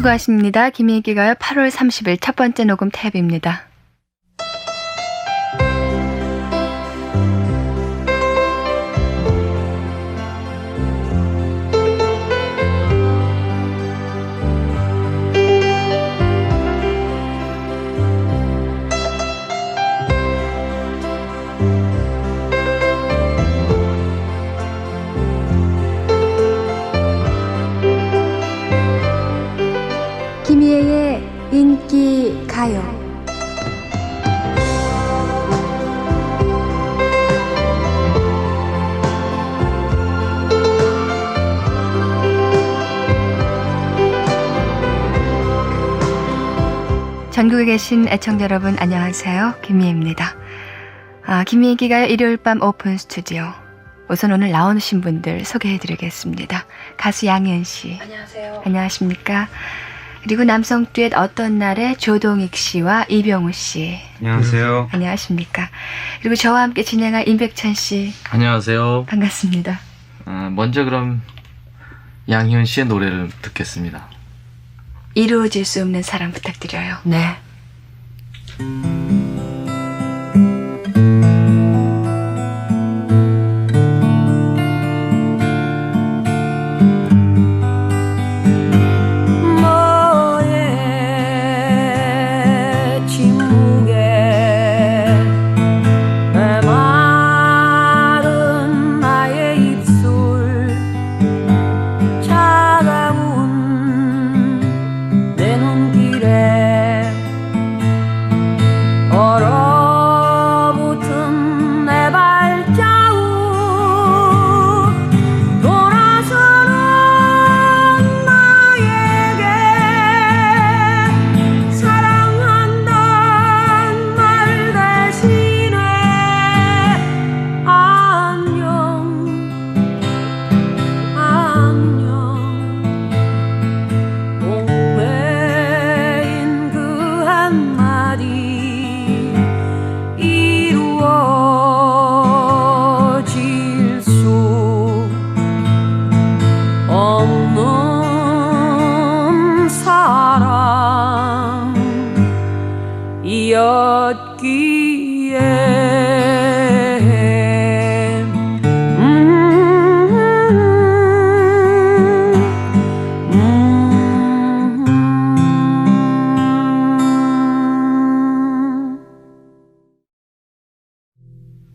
수고하십니다. 김희기가요 8월 30일 첫 번째 녹음 탭입니다. 전국에 계신 애청자 여러분 안녕하세요. 김희애입니다. 아, 김희애기가 일요일 밤 오픈 스튜디오. 우선 오늘 나오신 분들 소개해드리겠습니다. 가수 양현 씨. 안녕하세요. 안녕하십니까. 그리고 남성 듀엣 어떤 날에 조동익 씨와 이병우 씨. 안녕하세요. 안녕하십니까. 그리고 저와 함께 진행할 임백찬 씨. 안녕하세요. 반갑습니다. 어, 먼저 그럼 양희은 씨의 노래를 듣겠습니다. 이루어질 수 없는 사랑 부탁드려요. 네.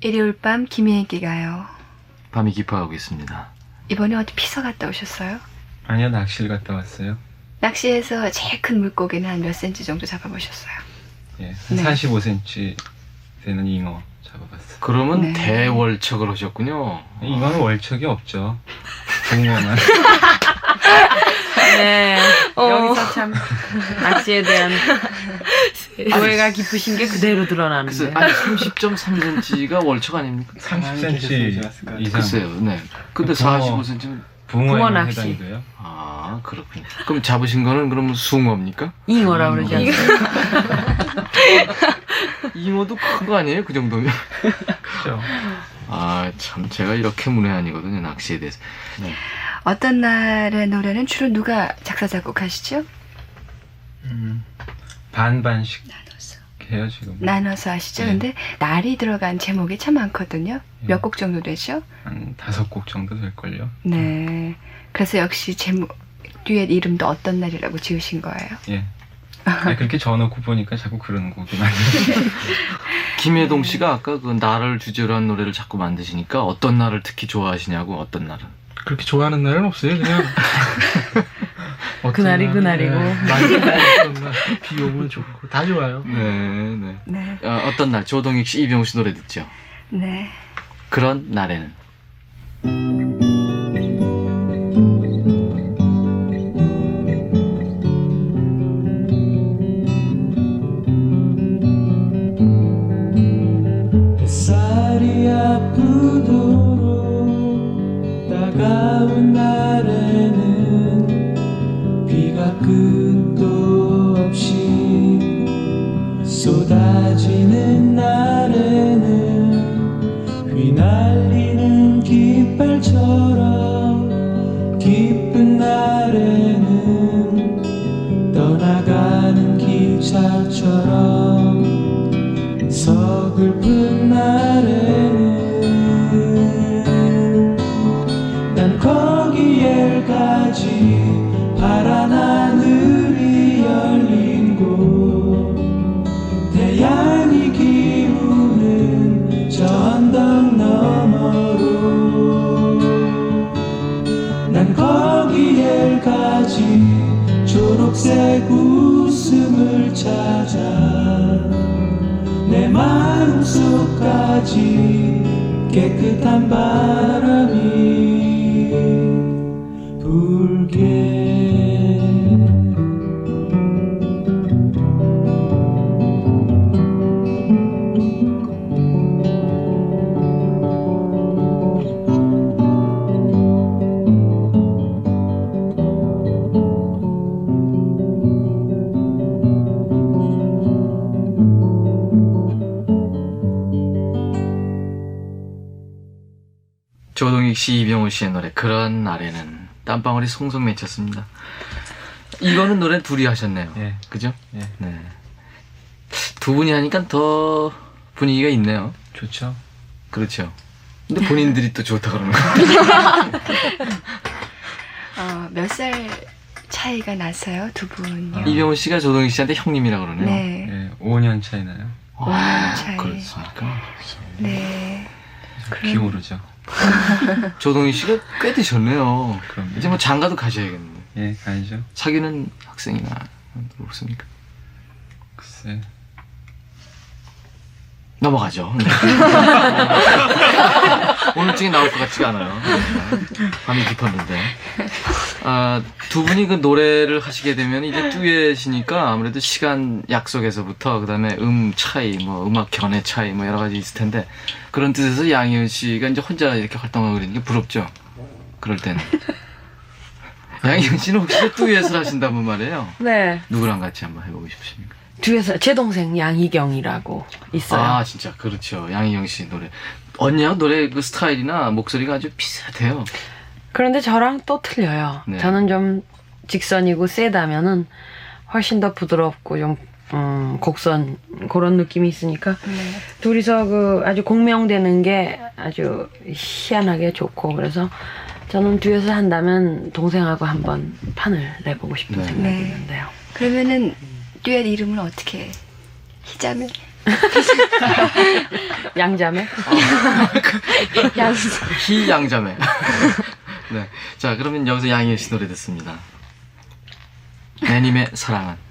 일요일 밤 김희애기 가요. 밤이 깊어가고 있습니다. 이번에 어디 피서 갔다 오셨어요? 아니요, 낚시를 갔다 왔어요. 낚시에서 제일 큰 물고기는 한 몇 센치 정도 잡아보셨어요? 예, 한 네. 45cm 되는 잉어 잡아봤어요. 그러면 네. 대월척을 하셨군요. 잉어는 월척이 없죠. 붕어만. 네. 어. 여기서 참 낚시에 대한 오해가 깊으신 게 그대로 드러나는데. 아니 30.3cm가 월척 아닙니까? 30cm 이상. 글쎄요, 네. 근데 그 붕어. 45cm는 붕어 낚시. 해당이고요. 아 그렇군요. 그럼 잡으신 거는 그러면 숭어입니까? 잉어라 그러지 않나요? 잉어도 큰 거 아니에요? 그 정도면? 그렇죠. 아 참 제가 이렇게 문외한이거든요 낚시에 대해서. 네. 어떤 날의 노래는 주로 누가 작사 작곡하시죠? 음, 반반씩 나눠서. 해요 지금. 나눠서 하시죠. 네. 근데 날이 들어간 제목이 참 많거든요. 네. 몇 곡 정도 되죠? 한 다섯 곡 정도 될 걸요. 네. 그래서 역시 제목 듀엣 이름도 어떤 날이라고 지으신 거예요? 예. 아니, 그렇게 적어놓고 보니까 자꾸 그런 곡이 많이. 김혜동 씨가 아까 그 날을 주제로 한 노래를 자꾸 만드시니까 어떤 날을 특히 좋아하시냐고 어떤 날은? 그렇게 좋아하는 날은 없어요. 그냥 그날이 그날이고. 네, 많이 어떤 날, 비 오면 좋고 다 좋아요. 네, 네. 네. 어, 어떤 날 조동익 씨, 이병우 씨 노래 듣죠. 네. 그런 날에는 끝도 없이 쏟아지는 날 마음속까지 깨끗한 바 씨, 이병호 씨의 노래 그런 날에는 땀방울이 송송 맺혔습니다. 이거는 노래 둘이 하셨네요. 예. 그죠? 예. 네. 두 분이 하니까 더 분위기가 있네요. 좋죠. 그렇죠. 근데 본인들이 또 좋다 그러는 거예요. 어, 몇 살 차이가 나서요, 두 분요? 이병호 씨가 조동익 씨한테 형님이라 그러네요. 네. 예, 5년 차이 나요. 아, 차이. 그렇습니까? 네. 그래서 기오르죠. 조동익 씨가 꽤 되셨네요. 그럼 이제 뭐 장가도 가셔야겠네요. 예, 가야죠. 사귀는 학생이나 없습니까? 글쎄. 넘어가죠. 네. 오늘쯤에 나올 것 같지가 않아요. 네. 밤이 깊었는데. 아, 두 분이 그 노래를 하시게 되면 이제 듀엣이니까 아무래도 시간 약속에서부터 그다음에 음 차이, 뭐 음악 견해 차이 뭐 여러 가지 있을 텐데 그런 뜻에서 양희은 씨가 이제 혼자 이렇게 활동하고 그러는 게 부럽죠. 그럴 때는. 양희은 씨는 혹시 듀엣을 하신다면 말이에요. 네. 누구랑 같이 한번 해보고 싶으십니까? 뒤에서 제 동생 양희경이라고 있어요. 아 진짜 그렇죠 양희경 씨 노래 언니하고 노래 그 스타일이나 목소리가 아주 비슷해요 그런데 저랑 또 틀려요. 네. 저는 좀 직선이고 세다면은 훨씬 더 부드럽고 좀 음, 곡선 그런 느낌이 있으니까 네. 둘이서 그 아주 공명되는 게 아주 희한하게 좋고 그래서 저는 듀엣을 한다면 동생하고 한번 판을 내보고 싶은 네. 생각이 네. 있는데요. 그러면은 듀엣 이름은 어떻게? 희자매? 양자매? 양. 희양자매 네. 자 그러면 여기서 양희은 씨 노래 듣습니다 내님의 사랑은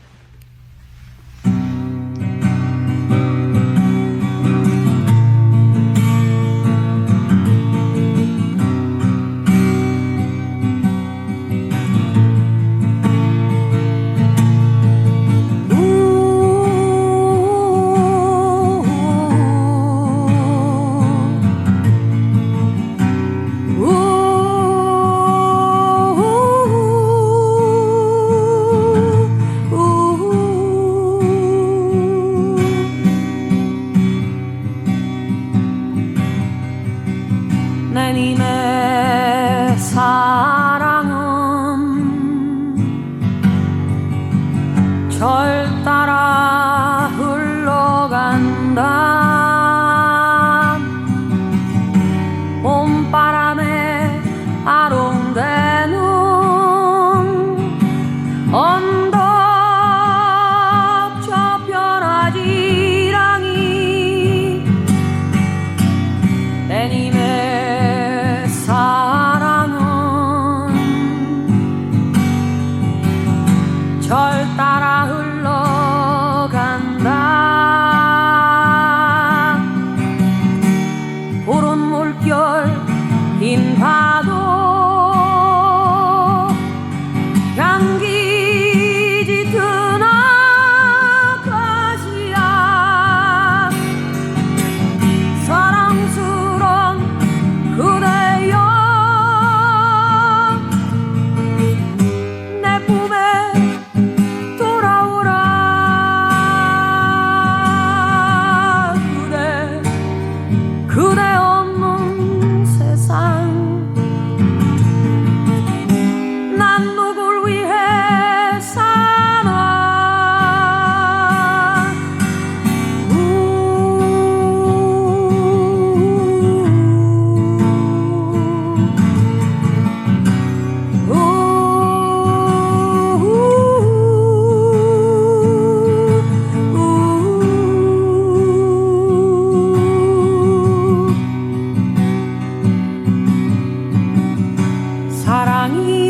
上一。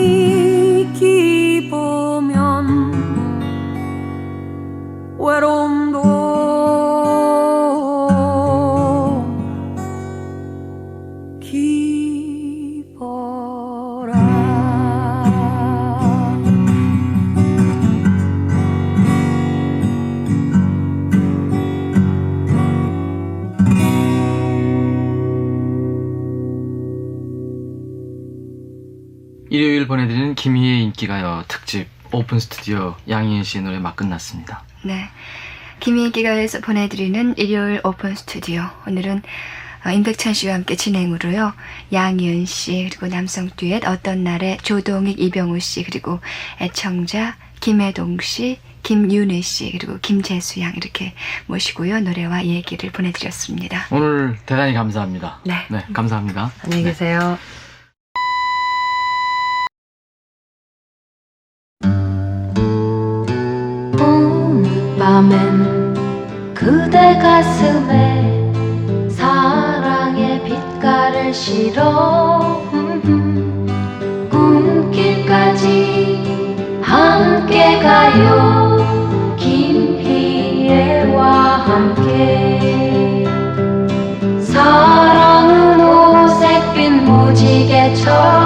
일요일 보내드리는 김희의 인기가요 특집 오픈 스튜디오 양희은 씨의 노래 막 끝났습니다. 네. 김희기가에서 보내드리는 일요일 오픈 스튜디오. 오늘은 어, 임백천 씨와 함께 진행으로요. 양희은 씨, 그리고 남성 듀엣 어떤 날에 조동익, 이병우 씨, 그리고 애청자 김혜동 씨, 김윤희 씨, 그리고 김재수 양 이렇게 모시고요. 노래와 얘기를 보내드렸습니다. 오늘 대단히 감사합니다. 네. 네, 감사합니다. 안녕히 네. 계세요. 오 밤엔 그대 가슴에 사랑의 빛깔을 실어. 꿈길까지 함께 가요. 김희애와 함께. 사랑은 오색빛 무지개처럼